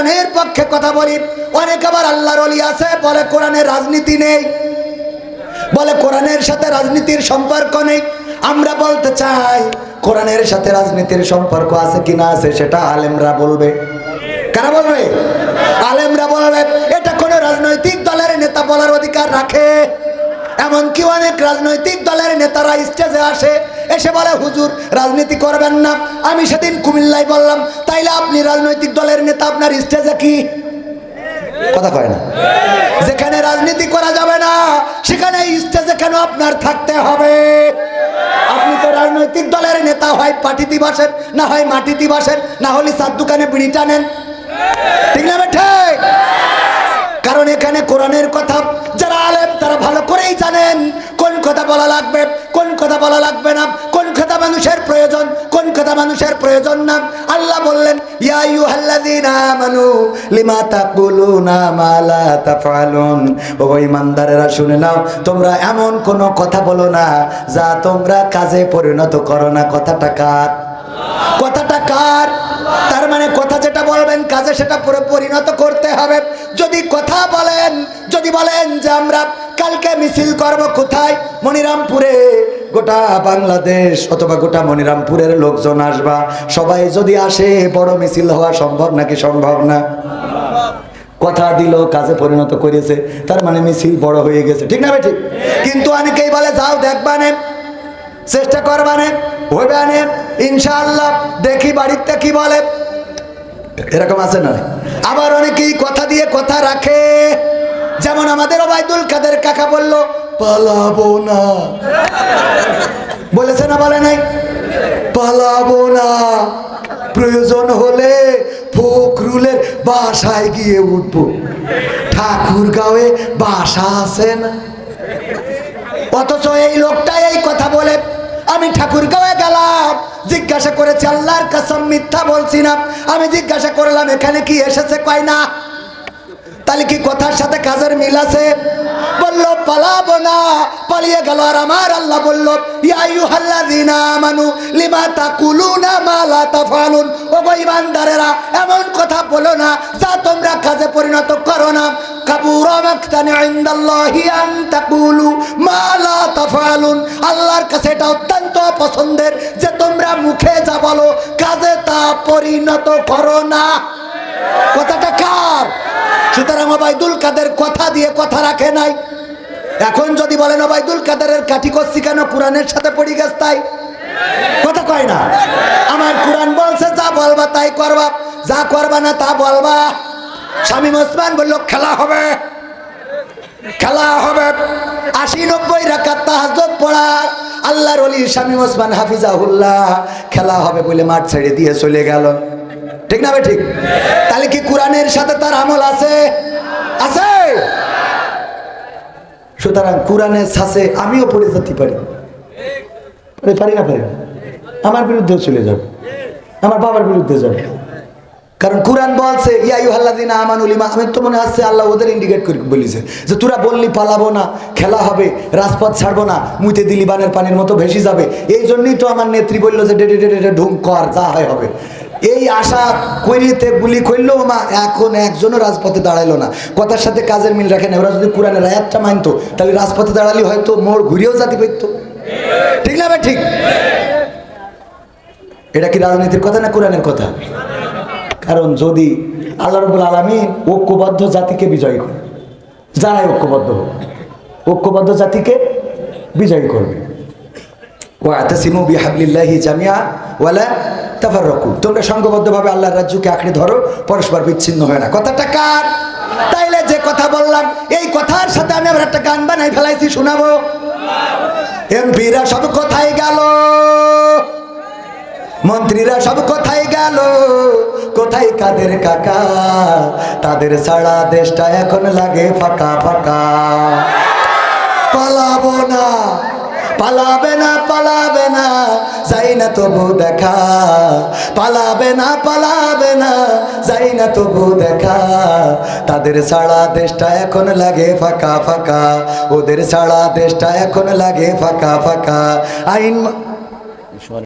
কোরআনের পক্ষে কথা বলি, অনেক আবার আল্লাহর অলি আছে, বলে কোরআনের রাজনীতি নেই, বলে কোরআনের সাথে রাজনীতির সম্পর্ক নেই। আমরা বলতে চাই, কোরআনের সাথে রাজনীতির সম্পর্ক আছে কি না আছে, সেটা আলেমরা বলবে। কারা বলবে? আলেমরা বলবে, এটা কোনো রাজনৈতিক দলের নেতা বলার অধিকার রাখে, এমনকি অনেক রাজনৈতিক দলের নেতারা স্টেজে আসে এসে বলে, হুজুর, রাজনীতি করবেন না। আমি সেদিন কুমিল্লায় বললাম, তাইলে আপনি রাজনৈতিক দলের নেতা, আপনার স্টেজে কি? কথা কয় না। যেখানে রাজনীতি করা যাবে না, সেখানে স্টেজে কেন আপনার থাকতে হবে? আপনি তো রাজনৈতিক দলের নেতা, হয় পার্টি দিবসের, না হয় মাটি দিবসের, না হলে সাত দোকানে বিড়ি টানেন। ঠিক না ঠিক কারণ এখানে কোরআনের কথা, যারা আলেম, তারা ভালো করেই জানেন কোন কথা বলা লাগবে। বলা লাগবে না। কোন কথা মানুষের প্রয়োজন, কোন কথা মানুষের প্রয়োজন না। আল্লাহ বললেন, ইয়া আইয়ুহাল্লাযীনা আমানু, লিমা তাকুলুনা মা লা তাফআলুন? ও ঈমানদারেরা শুনে নাও, তোমরা এমন কোনো কথা বলো না, যা তোমরা কাজে পরিণত করো না। কথাটা কার? কথাটা কার? তার মানে কথা যেটা বলবেন, কাজে সেটা পুরো পরিণত করতে হবে। যদি কথা বলেন, যদি বলেন যে আমরা কালকে মিছিল করব কোথায়? মনিরামপুরে। গোটা বাংলাদেশ অথবা গোটা মনিরামপুরের লোকজন আসবা। সবাই যদি আসে, বড় মিছিল হওয়া সম্ভব নাকি সম্ভব না? কথা দিল, কাজে পরিণত করেছে। তার মানে মিছিল বড় হয়ে গেছে। ঠিক না ঠিক? কিন্তু অনেকেই বলে, যাও, দেখবা দেখবানে চেষ্টা করবা করবানে হইবে আনে ইনশাআল্লাহ, দেখি বাড়িতে কি বলে। এরকম আছে না? আবার অনেকেই কথা দিয়ে কথা রাখে। যেমন আমাদের ওবায়দুল কাদের কাকা বলল, পালাবো না। বলেছে না, বলে নাই? পালাবো না। প্রয়োজন হলে ফখরুলের বাসায় গিয়ে উঠবো। ঠাকুর গাঁয়ে বাসা আছে না? অথচ এই লোকটা এই কথা বলে। আমি ঠাকুর গাঁয়ে গেলাম, জিজ্ঞাসা করেছি, আল্লাহর কাসম মিথ্যা বলছি না। আমি জিজ্ঞাসা করলাম, এখানে কি এসেছে? কয়, না। তাহলে কি কথার সাথে কাজের মিল আছে? বলল, পালাবো না। পালিয়ে গেল আর আমার আল্লাহ বলল, ইয়া আইয়ুহাল্লাযীনা আমানু, লিমা তাকুলুনা মা লা তাফআলুন ও গো ঈমানদারেরা এমন কথা বলো না যা তোমরা কাজে পরিণত করো না। আল্লাহর কাছে এটা অত্যন্ত পছন্দের যে তোমরা মুখে যা বলো, কাজে তা পরিণত করো না। কথাটা সুতরাং ওবায়দুল কাদের কথা দিয়ে কথা রাখে নাই। এখন যদি বলেন ওবায়দুল কাদেরের কাঠি করছি কেন, কোরআনের সাথে পড়ি গেছ তাই? কথা কয় না। আমার কোরআন বলছে, যা বলবা তাই করবা, যা করবা না তা বলবা। স্বামী ওসমান বলল, খেলা হবে খেলা হবে। আশি নব্বই রাকাত তাহাজ্জুদ পড়া, আল্লাহর ওলি স্বামী ওসমান হাফিজাহুল্লাহ, খেলা হবে বলে মাঠ ছেড়ে দিয়ে চলে গেল। ঠিক না ঠিক? তাহলে কি কোরআনের সাথে তার আমল আছে? আছে! সুতরাং কোরআনের সাথে আমিও পড়ে যেতে পারি। পারি না, পারি? আমার বিরুদ্ধেও চলে যাবে। আমার বাবার বিরুদ্ধে যাবে। কারণ কোরআন বলছে ইয়াইহাল্লাদিনা আমানুল ইমা আমি তো মনে হচ্ছে আল্লাহ ওদের ইন্ডিকেট করে বলিছে যে তোরা বললি পালাবো না, খেলা হবে, রাজপথ ছাড়বো না, মুইতে দিলি বানের পানির মতো ভেসে যাবে। এই জন্যই তো আমার নেত্রী বলল যে ডেডে ঢুম কর, যা হয় হবে। এই আশা কইরিতে গুলি করল মা, এখন একজনও রাজপথে দাঁড়াইলো না। কথার সাথে কাজের মিল রাখে না। ওরা যদি কোরআনের আয়াতটা মানতো, তাহলে রাজপথে দাঁড়ালি হয়তো মোড় ঘুরিয়েও জাতি পেত। ঠিক না ভাই ঠিক? এটা কি রাজনীতির কথা না কোরআনের কথা? কারণ যদি আল্লাহ রবুল আলমী ঐক্যবদ্ধ জাতিকে বিজয় করে, যারাই ঐক্যবদ্ধ হোক, ঐক্যবদ্ধ জাতিকে বিজয় করবে। ওয়াতাসিমু বিহাবলিল্লাহি জামিয়া ওয়ালা তাফাররাকু। তোমরা সংঘবদ্ধভাবে আল্লাহর রাজ্যকে আঁকড়ে ধরো, পরস্পর বিচ্ছিন্ন হয় না। কথাটা কার? তাইলে যে কথা বললাম, এই কথার সাথে আমি আবার একটা গান বানাই ফেলাইছি, শোনাবো? এমপিরা সব কোথায় গেল? মন্ত্রীরা সব কোথায় গেল? কোথায় কাদের কাকা? তাদের সারা দেশটা এখন লাগে ফাঁকা ফাঁকা। পালাবো না। পালাবে না পালাবে না, যাই না তবু দেখা। পালাবে না পালাবে না, যাই না তবু দেখা। তাদের সারা দেশটা এখন লাগে ফাঁকা ফাঁকা। ওদের সারা দেশটা এখন লাগে ফাঁকা ফাঁকা। আইন